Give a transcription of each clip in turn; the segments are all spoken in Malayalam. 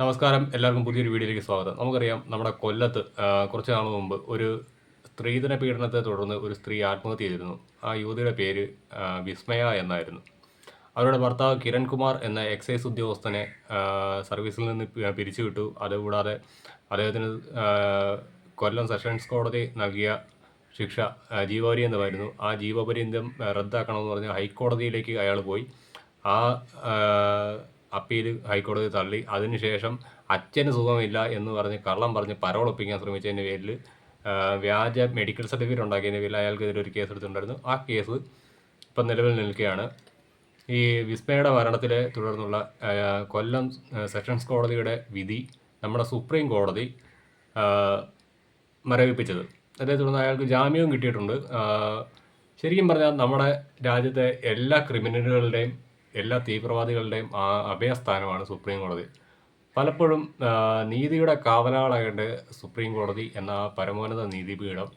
നമസ്കാരം. എല്ലാവർക്കും പുതിയൊരു വീഡിയോയിലേക്ക് സ്വാഗതം. നമുക്കറിയാം നമ്മുടെ കൊല്ലത്ത് കുറച്ച് നാൾ മുമ്പ് ഒരു സ്ത്രീധന പീഡനത്തെ തുടർന്ന് ഒരു സ്ത്രീ ആത്മഹത്യ ചെയ്തിരുന്നു. ആ യുവതിയുടെ പേര് വിസ്മയ എന്നായിരുന്നു. അവരുടെ ഭർത്താവ് കിരൺകുമാർ എന്ന എക്സൈസ് ഉദ്യോഗസ്ഥനെ സർവീസിൽ നിന്ന് പിരിച്ചുവിട്ടു. അതുകൂടാതെ അദ്ദേഹത്തിന് കൊല്ലം സെഷൻസ് കോടതി നൽകിയ ശിക്ഷ ജീവപര്യന്തമായിരുന്നു. ആ ജീവപര്യന്തം റദ്ദാക്കണമെന്ന് പറഞ്ഞ് ഹൈക്കോടതിയിലേക്ക് അയാൾ പോയി. ആ, അപ്പീൽ ഹൈക്കോടതി തള്ളി. അതിനുശേഷം അച്ഛന് സുഖമില്ല എന്ന് പറഞ്ഞ് കള്ളം പറഞ്ഞ് പരോളൊപ്പിക്കാൻ ശ്രമിച്ചതിന്റെ പേരിൽ വ്യാജ മെഡിക്കൽ സർട്ടിഫിക്കറ്റ് ഉണ്ടാക്കിയതിന്റെ പേരിൽ അയാൾക്കെതിരെ ഒരു കേസ് എടുത്തിട്ടുണ്ടായിരുന്നു. ആ കേസ് ഇപ്പം നിലവിൽ നിൽക്കുകയാണ്. ഈ വിസ്മയുടെ മരണത്തിലെ തുടർന്നുള്ള കൊല്ലം സെഷൻസ് കോടതിയുടെ വിധി നമ്മുടെ സുപ്രീം കോടതി മരവിപ്പിച്ചത്. അതേ തുടർന്ന് അയാൾക്ക് ജാമ്യവും കിട്ടിയിട്ടുണ്ട്. ശരിക്കും പറഞ്ഞാൽ നമ്മുടെ രാജ്യത്തെ എല്ലാ ക്രിമിനലുകളുടെയും എല്ലാ തീവ്രവാദികളുടെയും അഭയസ്ഥാനമാണ് സുപ്രീം കോടതി. പലപ്പോഴും നീതിയുടെ കാവലാളായിട്ട് സുപ്രീം കോടതി എന്ന പരമോന്നത നീതിപീഠം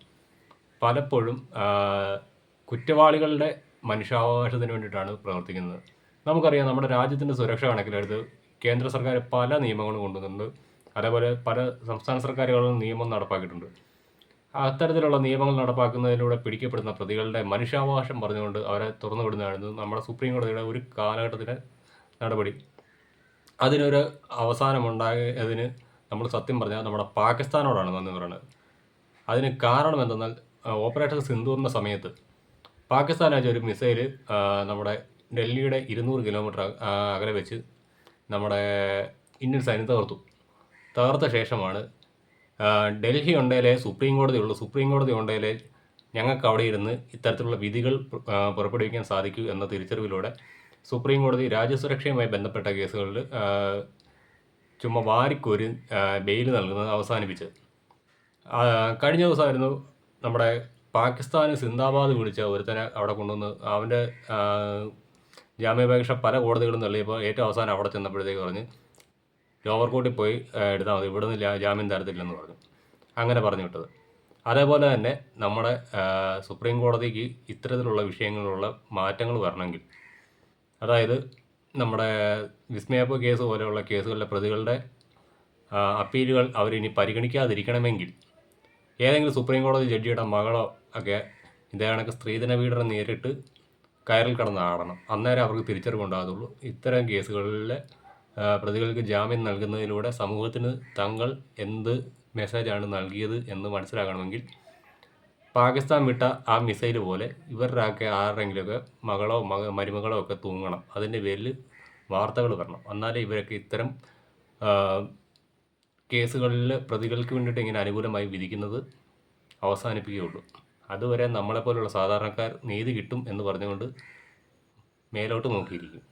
പലപ്പോഴും കുറ്റവാളികളുടെ മനുഷ്യാവകാശത്തിന് വേണ്ടിയിട്ടാണ് പ്രവർത്തിക്കുന്നത്. നമുക്കറിയാം നമ്മുടെ രാജ്യത്തിന്റെ സുരക്ഷ കണക്കിലെടുത്ത് കേന്ദ്ര സർക്കാർ പല നിയമങ്ങളും കൊണ്ടുവന്നിട്ടുണ്ട്. അതേപോലെ പല സംസ്ഥാന സർക്കാരുകളും നിയമം നടപ്പാക്കിയിട്ടുണ്ട്. അത്തരത്തിലുള്ള നിയമങ്ങൾ നടപ്പാക്കുന്നതിലൂടെ പിടിക്കപ്പെടുന്ന പ്രതികളുടെ മനുഷ്യാവകാശം പറഞ്ഞുകൊണ്ട് അവരെ തുറന്നു വിടുന്നതായിരുന്നു നമ്മുടെ സുപ്രീം കോടതിയുടെ ഒരു കാലഘട്ടത്തിലെ നടപടി. അതിനൊരു അവസാനമുണ്ടായതിന് നമ്മൾ സത്യം പറഞ്ഞാൽ നമ്മുടെ പാകിസ്ഥാനോടാണ് നന്ദി പറയുന്നത്. അതിന് കാരണം എന്തെന്നാൽ ഓപ്പറേഷൻ എന്ന സമയത്ത് പാകിസ്ഥാൻ അയച്ച ഒരു മിസൈൽ നമ്മുടെ ഡൽഹിയുടെ ഇരുന്നൂറ് കിലോമീറ്റർ അകലെ വെച്ച് നമ്മുടെ ഇന്ത്യൻ സൈന്യം തകർത്തു. തകർത്ത ശേഷമാണ് ഡൽഹി ഉണ്ടേലേ സുപ്രീം കോടതി ഉള്ളൂ സുപ്രീം കോടതി ഉണ്ടേലേ ഞങ്ങൾക്ക് അവിടെ ഇരുന്ന് ഇത്തരത്തിലുള്ള വിധികൾ പുറപ്പെടുവിക്കാൻ സാധിക്കൂ എന്ന തിരിച്ചറിവിലൂടെ സുപ്രീം കോടതി രാജ്യസുരക്ഷയുമായി ബന്ധപ്പെട്ട കേസുകളിൽ ചുമ്മാ വാരിക്കോരി ബെയിൽ നൽകുന്നത് അവസാനിപ്പിച്ചത് കഴിഞ്ഞ ദിവസമായിരുന്നു നമ്മുടെ പാകിസ്ഥാന് സിന്ദാബാദ് വിളിച്ച ഒരുത്തനെ അവിടെ കൊണ്ടുവന്ന് അവന്റെ ജാമ്യാപേക്ഷ പല കോടതികളും തള്ളിയപ്പോൾ ഏറ്റവും അവസാനം അവിടെ ചെന്നപ്പോഴത്തേക്ക് പറഞ്ഞ് ലോവർ കോർട്ടിൽ പോയി എടുത്താൽ മതി. ഇവിടെ നിന്ന് ജാമ്യം തരത്തില്ലെന്ന് പറഞ്ഞു. അങ്ങനെ പറഞ്ഞു വിട്ടത്. അതേപോലെ തന്നെ നമ്മുടെ സുപ്രീം കോടതിക്ക് ഇത്തരത്തിലുള്ള വിഷയങ്ങളിലുള്ള മാറ്റങ്ങൾ വരണമെങ്കിൽ അതായത് നമ്മുടെ വിസ്മയപ്പ് കേസ് പോലെയുള്ള കേസുകളിലെ പ്രതികളുടെ അപ്പീലുകൾ അവരിനി പരിഗണിക്കാതിരിക്കണമെങ്കിൽ ഏതെങ്കിലും സുപ്രീം കോടതി ജഡ്ജിയുടെ മകളോ ഒക്കെ ഇതേ കണക്ക് സ്ത്രീധന പീഡനം നേരിട്ട് കയറിൽ കിടന്ന് ആടണം. അന്നേരം അവർക്ക് തിരിച്ചറിവുണ്ടാകുള്ളൂ ഇത്തരം കേസുകളിലെ പ്രതികൾക്ക് ജാമ്യം നൽകുന്നതിലൂടെ സമൂഹത്തിന് തങ്ങൾ എന്ത് മെസ്സേജാണ് നൽകിയത് എന്ന് മനസ്സിലാക്കണമെങ്കിൽ പാകിസ്ഥാൻ വിട്ട ആ മിസൈൽ പോലെ ഇവരുടെ ഒക്കെ ആരുടെങ്കിലുമൊക്കെ മകളോ മക മരുമകളോ ഒക്കെ തൂങ്ങണം. അതിന്റെ പേരിൽ വാർത്തകൾ വരണം. എന്നാലേ ഇവരൊക്കെ ഇത്തരം കേസുകളിൽ പ്രതികൾക്ക് വേണ്ടിയിട്ട് ഇങ്ങനെ അനുകൂലമായി വിധിക്കുന്നത് അവസാനിപ്പിക്കുകയുള്ളൂ. അതുവരെ നമ്മളെപ്പോലുള്ള സാധാരണക്കാർ നീതി കിട്ടും എന്ന് പറഞ്ഞുകൊണ്ട് മേലോട്ട് നോക്കിയിരിക്കും.